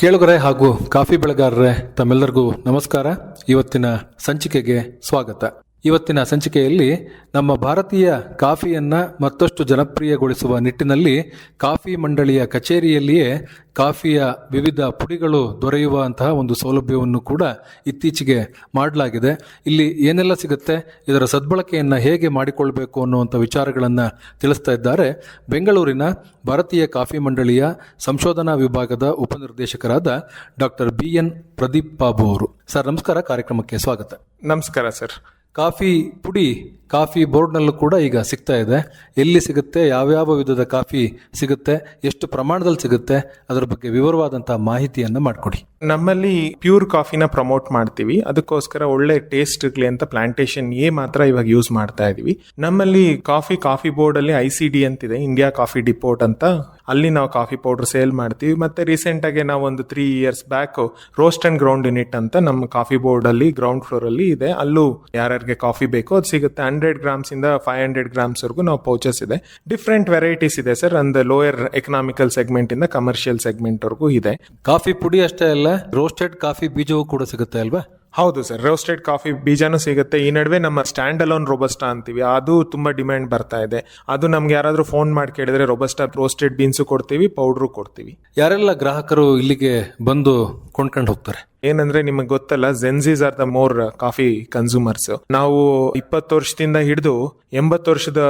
ಕೇಳುಗರೆ ಹಾಗೂ ಕಾಫಿ ಬೆಳೆಗಾರರೇ ತಮ್ಮೆಲ್ಲರಿಗೂ ನಮಸ್ಕಾರ. ಇವತ್ತಿನ ಸಂಚಿಕೆಗೆ ಸ್ವಾಗತ. ಇವತ್ತಿನ ಸಂಚಿಕೆಯಲ್ಲಿ ನಮ್ಮ ಭಾರತೀಯ ಕಾಫಿಯನ್ನು ಮತ್ತಷ್ಟು ಜನಪ್ರಿಯಗೊಳಿಸುವ ನಿಟ್ಟಿನಲ್ಲಿ ಕಾಫಿ ಮಂಡಳಿಯ ಕಚೇರಿಯಲ್ಲಿಯೇ ಕಾಫಿಯ ವಿವಿಧ ಪುಡಿಗಳು ದೊರೆಯುವಂತಹ ಒಂದು ಸೌಲಭ್ಯವನ್ನು ಕೂಡ ಇತ್ತೀಚೆಗೆ ಮಾಡಲಾಗಿದೆ. ಇಲ್ಲಿ ಏನೆಲ್ಲ ಸಿಗುತ್ತೆ, ಇದರ ಸದ್ಬಳಕೆಯನ್ನು ಹೇಗೆ ಮಾಡಿಕೊಳ್ಬೇಕು ಅನ್ನುವಂಥ ವಿಚಾರಗಳನ್ನು ತಿಳಿಸ್ತಾ ಇದ್ದಾರೆ. ಬೆಂಗಳೂರಿನ ಭಾರತೀಯ ಕಾಫಿ ಮಂಡಳಿಯ ಸಂಶೋಧನಾ ವಿಭಾಗದ ಉಪನಿರ್ದೇಶಕರಾದ doctor B N Pradeep Babu ಅವರು. ಸರ್, ನಮಸ್ಕಾರ, ಕಾರ್ಯಕ್ರಮಕ್ಕೆ ಸ್ವಾಗತ. ನಮಸ್ಕಾರ ಸರ್. ಕಾಫಿ ಪುಡಿ, ಕಾಫಿ ಬೋರ್ಡ್ನಲ್ಲೂ ಕೂಡ ಈಗ ಸಿಗ್ತಾ ಇದೆ. ಎಲ್ಲಿ ಸಿಗುತ್ತೆ, ಯಾವ್ಯಾವ ವಿಧದ ಕಾಫಿ ಸಿಗುತ್ತೆ, ಎಷ್ಟು ಪ್ರಮಾಣದಲ್ಲಿ ಸಿಗುತ್ತೆ, ಅದರ ಬಗ್ಗೆ ವಿವರವಾದಂತಹ ಮಾಹಿತಿಯನ್ನು ಮಾಡಿಕೊಡಿ. ನಮ್ಮಲ್ಲಿ ಪ್ಯೂರ್ ಕಾಫಿನ ಪ್ರಮೋಟ್ ಮಾಡ್ತೀವಿ. ಅದಕ್ಕೋಸ್ಕರ ಒಳ್ಳೆ ಟೇಸ್ಟ್ ಇರಲಿ ಅಂತ ಪ್ಲಾಂಟೇಶನ್ ಎ ಮಾತ್ರ ಇವಾಗ ಯೂಸ್ ಮಾಡ್ತಾ ಇದೀವಿ. ನಮ್ಮಲ್ಲಿ ಕಾಫಿ ಕಾಫಿ ಬೋರ್ಡ್ ಅಲ್ಲಿ ಐ ಸಿ ಡಿ ಅಂತಿದೆ, ಇಂಡಿಯಾ ಕಾಫಿ ಡಿಪೋರ್ಟ್ ಅಂತ ಅಲ್ಲಿ ನಾವು ಕಾಫಿ ಪೌಡರ್ ಸೇಲ್ ಮಾಡ್ತೀವಿ. ಮತ್ತೆ ರೀಸೆಂಟಾಗಿ ನಾವು ಒಂದು three years back roast and ground unit ಅಂತ ನಮ್ಮ ಕಾಫಿ ಬೋರ್ಡ್ ಅಲ್ಲಿ ಗ್ರೌಂಡ್ ಫ್ಲೋರ್ ಅಲ್ಲಿ ಇದೆ. ಅಲ್ಲೂ ಯಾರ್ಯಾರಿಗೆ ಕಾಫಿ ಬೇಕೋ ಅದು ಸಿಗುತ್ತೆ. ಹಂಡ್ರೆಡ್ ಗ್ರಾಮ್ಸ್ ಇಂದ ಫೈವ್ ಹಂಡ್ರೆಡ್ ಗ್ರಾಮ್ಸ್ ವರೆಗೂ ನಾವು ಪೌಚಸ್ ಇದೆ. ಡಿಫ್ರೆಂಟ್ ವೆರೈಟೀಸ್ ಇದೆ ಸರ್ ಅಂದ ಲೋಯರ್ ಎಕನಾಮಿಕಲ್ ಸೆಗ್ಮೆಂಟ್ ಇಂದ ಕಮರ್ಷಿಯಲ್ ಸೆಗ್ಮೆಂಟ್ ವರೆಗೂ ಇದೆ. ಕಾಫಿ ಪುಡಿ ಅಷ್ಟೇ ಅಲ್ಲ ರೋಸ್ಟೆಡ್ ಕಾಫಿ ಬೀಜವೂ ಕೂಡ ಸಿಗುತ್ತೆ ಅಲ್ವಾ? ಹೌದು ಸರ್ ರೋಸ್ಟೆಡ್ ಕಾಫಿ ಬೀಜನೂ ಸಿಗುತ್ತೆ. ಈ ನಡುವೆ ನಮ್ಮ ಸ್ಟ್ಯಾಂಡ್ ಅಲೋನ್ ರೋಬಸ್ಟಾ ಅಂತೀವಿ. ಅದು ತುಂಬಾ ಡಿಮ್ಯಾಂಡ್ ಬರ್ತಾ ಇದೆ. ಅದು ನಮ್ಗೆ ಯಾರಾದರೂ ಫೋನ್ ಮಾಡಿ ಕೇಳಿದ್ರೆ ರೋಬಸ್ಟಾ ರೋಸ್ಟೆಡ್ ಬೀನ್ಸು ಕೊಡ್ತೀವಿ ಪೌಡ್ರು ಕೊಡ್ತೀವಿ. ಯಾರೆಲ್ಲ ಗ್ರಾಹಕರು ಇಲ್ಲಿಗೆ ಬಂದು ಕೊಂಡ್ಕೊಂಡು ಹೋಗ್ತಾರೆ? ಏನಂದ್ರೆ ನಿಮಗೆ ಗೊತ್ತಲ್ಲ gen Z's are the more coffee consumers ನಾವು ಇಪ್ಪತ್ತು ವರ್ಷದಿಂದ ಹಿಡಿದು ಎಂಬತ್ತು ವರ್ಷದ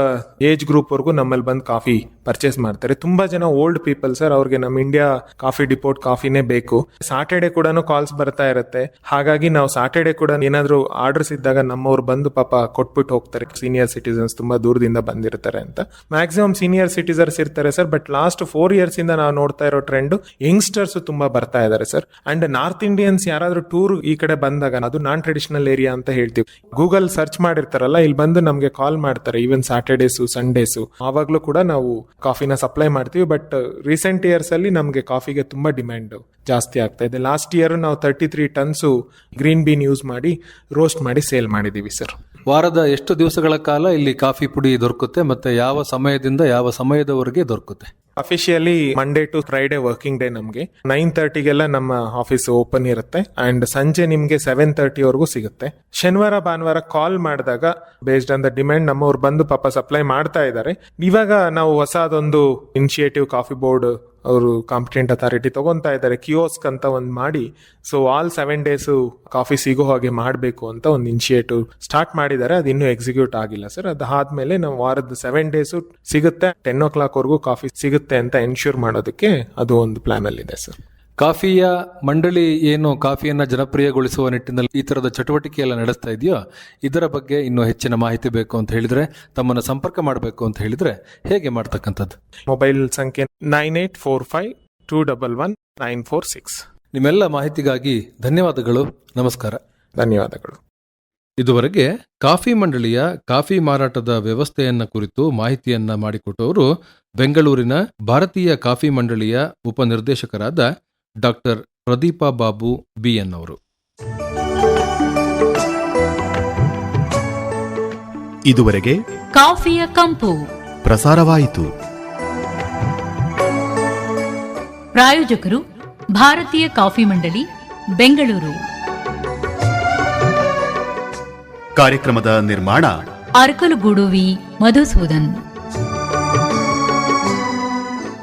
ಏಜ್ ಗ್ರೂಪ್ ವರೆಗೂ ನಮ್ಮಲ್ಲಿ ಬಂದು ಕಾಫಿ ಪರ್ಚೇಸ್ ಮಾಡ್ತಾರೆ. ತುಂಬಾ ಜನ ಓಲ್ಡ್ ಪೀಪಲ್ ಸರ್ ಅವ್ರಿಗೆ ನಮ್ಮ ಇಂಡಿಯಾ ಕಾಫಿ ಡಿಪೋರ್ಟ್ ಕಾಫಿನೇ ಬೇಕು. ಸಾಟರ್ಡೆ ಕೂಡ ಕಾಲ್ಸ್ ಬರ್ತಾ ಇರುತ್ತೆ. ಹಾಗಾಗಿ ನಾವು ಸಾಟರ್ಡೆ ಕೂಡ ಏನಾದ್ರು ಆರ್ಡರ್ಸ್ ಇದ್ದಾಗ ನಮ್ಮವ್ರು ಬಂದು ಪಾಪ ಕೊಟ್ಬಿಟ್ಟು ಹೋಗ್ತಾರೆ. ಸೀನಿಯರ್ ಸಿಟಿಸನ್ಸ್ ತುಂಬಾ ದೂರದಿಂದ ಬಂದಿರ್ತಾರೆ ಅಂತ. ಮ್ಯಾಕ್ಸಿಮಮ್ ಸೀನಿಯರ್ ಸಿಟಿಸನ್ಸ್ ಇರ್ತಾರೆ sir but last four years ಇಂದ ನಾವು ನೋಡ್ತಾ ಇರೋ ಟ್ರೆಂಡ್ ಯಂಗ್ಸ್ಟರ್ಸ್ ತುಂಬಾ ಬರ್ತಾ ಇದ್ದಾರೆ ಸರ್ ಅಂಡ್ ನಾರ್ತ್ ಇಂಡಿಯನ್ಸ್ ಯಾರಾದ್ರೂ ಟೂರ್ ಈ ಕಡೆ ಬಂದಾಗ, ಅದು ನಾನ್ ಟ್ರೆಡಿಷನಲ್ ಏರಿಯಾ ಅಂತ ಹೇಳ್ತೀವಿ. ಗೂಗಲ್ ಸರ್ಚ್ ಮಾಡಿರ್ತಾರಲ್ಲ, ಇಲ್ಲಿ ಬಂದು ನಮಗೆ ಕಾಲ್ ಮಾಡ್ತಾರೆ. ಈವನ್ ಸ್ಯಾಟರ್ಡೇಸು ಸಂಡೇಸು ಆವಾಗ್ಲೂ ಕೂಡ ನಾವು ಕಾಫಿನ ಸಪ್ಲೈ ಮಾಡ್ತೀವಿ ಬಟ್ ರೀಸೆಂಟ್ ಇಯರ್ಸ್ ಅಲ್ಲಿ ನಮಗೆ ಕಾಫಿಗೆ ತುಂಬಾ ಡಿಮ್ಯಾಂಡ್ ಜಾಸ್ತಿ ಆಗ್ತಾ ಇದೆ. ಲಾಸ್ಟ್ ಇಯರ್ ನಾವು thirty three tons green bean use ಮಾಡಿ ರೋಸ್ಟ್ ಮಾಡಿ ಸೇಲ್ ಮಾಡಿದೀವಿ ಸರ್ ವಾರದ ಎಷ್ಟು ದಿವಸಗಳ ಕಾಲ ಇಲ್ಲಿ ಕಾಫಿ ಪುಡಿ ದೊರಕುತ್ತೆ, ಮತ್ತೆ ಯಾವ ಸಮಯದಿಂದ ಯಾವ ಸಮಯದವರೆಗೆ ದೊರಕುತ್ತೆ? Officially Monday to Friday working day ನಮಗೆ. ನೈನ್ ತರ್ಟಿಗೆಲ್ಲ ನಮ್ಮ ಆಫೀಸ್ ಓಪನ್ ಇರುತ್ತೆ. ಅಂಡ್ ಸಂಜೆ ನಿಮಗೆ ಸೆವೆನ್ ತರ್ಟಿವರೆಗೂ ಸಿಗುತ್ತೆ. ಶನಿವಾರ, ಭಾನುವಾರ ಕಾಲ್ ಮಾಡಿದಾಗ ಬೇಸ್ಡ್ ಆನ್ ದ ಡಿಮ್ಯಾಂಡ್ ನಮ್ಮವ್ರು ಬಂದು ಪಾಪ ಸಪ್ಲೈ ಮಾಡ್ತಾ ಇದ್ದಾರೆ. ಇವಾಗ ನಾವು ಹೊಸದೊಂದು ಇನಿಷಿಯೇಟಿವ್ ಕಾಫಿ ಬೋರ್ಡ್ ಅವರು ಕಾಂಪಿಟೆಂಟ್ ಅಥಾರಿಟಿ ತಗೊಂತಾ ಇದ್ದಾರೆ ಕಿಯೋಸ್ಕ್ ಅಂತ ಒಂದು ಮಾಡಿ so all seven days coffee ಸಿಗೋ ಹಾಗೆ ಮಾಡಬೇಕು ಅಂತ ಒಂದು ಇನಿಷಿಯೇಟಿವ್ ಸ್ಟಾರ್ಟ್ ಮಾಡಿದ್ದಾರೆ, ಅದು ಇನ್ನೂ ಎಕ್ಸಿಕ್ಯೂಟ್ ಆಗಿಲ್ಲ ಸರ್ ಅದಾದ್ಮೇಲೆ ನಾವು ವಾರದ ಸೆವೆನ್ ಡೇಸು ಸಿಗುತ್ತೆ ಟೆನ್ ಓ ಕ್ಲಾಕ್ ವರೆಗೂ ಕಾಫಿ ಸಿಗುತ್ತೆ ಅಂತ ಎನ್ಶೂರ್ ಮಾಡೋದಕ್ಕೆ ಅದು ಒಂದು ಪ್ಲಾನ್ ಅಲ್ಲಿ ಸರ್ ಕಾಫಿಯ ಮಂಡಳಿ ಏನು ಕಾಫಿಯನ್ನು ಜನಪ್ರಿಯಗೊಳಿಸುವ ನಿಟ್ಟಿನಲ್ಲಿ ಈ ಥರದ ಚಟುವಟಿಕೆ ಎಲ್ಲ ನಡೆಸ್ತಾ ಇದೆಯೋ ಇದರ ಬಗ್ಗೆ ಇನ್ನೂ ಹೆಚ್ಚಿನ ಮಾಹಿತಿ ಬೇಕು ಅಂತ ಹೇಳಿದರೆ ತಮ್ಮನ್ನು ಸಂಪರ್ಕ ಮಾಡಬೇಕು ಅಂತ ಹೇಳಿದರೆ ಹೇಗೆ ಮಾಡ್ತಕ್ಕಂಥದ್ದು? ಮೊಬೈಲ್ ಸಂಖ್ಯೆ nine eight four five two double one nine four six. ನಿಮ್ಮೆಲ್ಲ ಮಾಹಿತಿಗಾಗಿ ಧನ್ಯವಾದಗಳು ನಮಸ್ಕಾರ. ಧನ್ಯವಾದಗಳು. ಇದುವರೆಗೆ ಕಾಫಿ ಮಂಡಳಿಯ ಕಾಫಿ ಮಾರಾಟದ ವ್ಯವಸ್ಥೆಯನ್ನ ಕುರಿತು ಮಾಹಿತಿಯನ್ನ ಮಾಡಿಕೊಟ್ಟವರು ಬೆಂಗಳೂರಿನ ಭಾರತೀಯ ಕಾಫಿ ಮಂಡಳಿಯ ಉಪನಿರ್ದೇಶಕರಾದ doctor Pradeepa Babu B N ಅವರು ಇದುವರೆಗೆ ಕಾಫಿಯ ಕಂಪು. ಪ್ರಸಾರವಾಯಿತು. ಪ್ರಾಯೋಜಕರು ಭಾರತೀಯ ಕಾಫಿ ಮಂಡಳಿ ಬೆಂಗಳೂರು. ಕಾರ್ಯಕ್ರಮದ ನಿರ್ಮಾಣ ಅರಕಲಗೂಡು ವಿ. ಮಧುಸೂದನ್.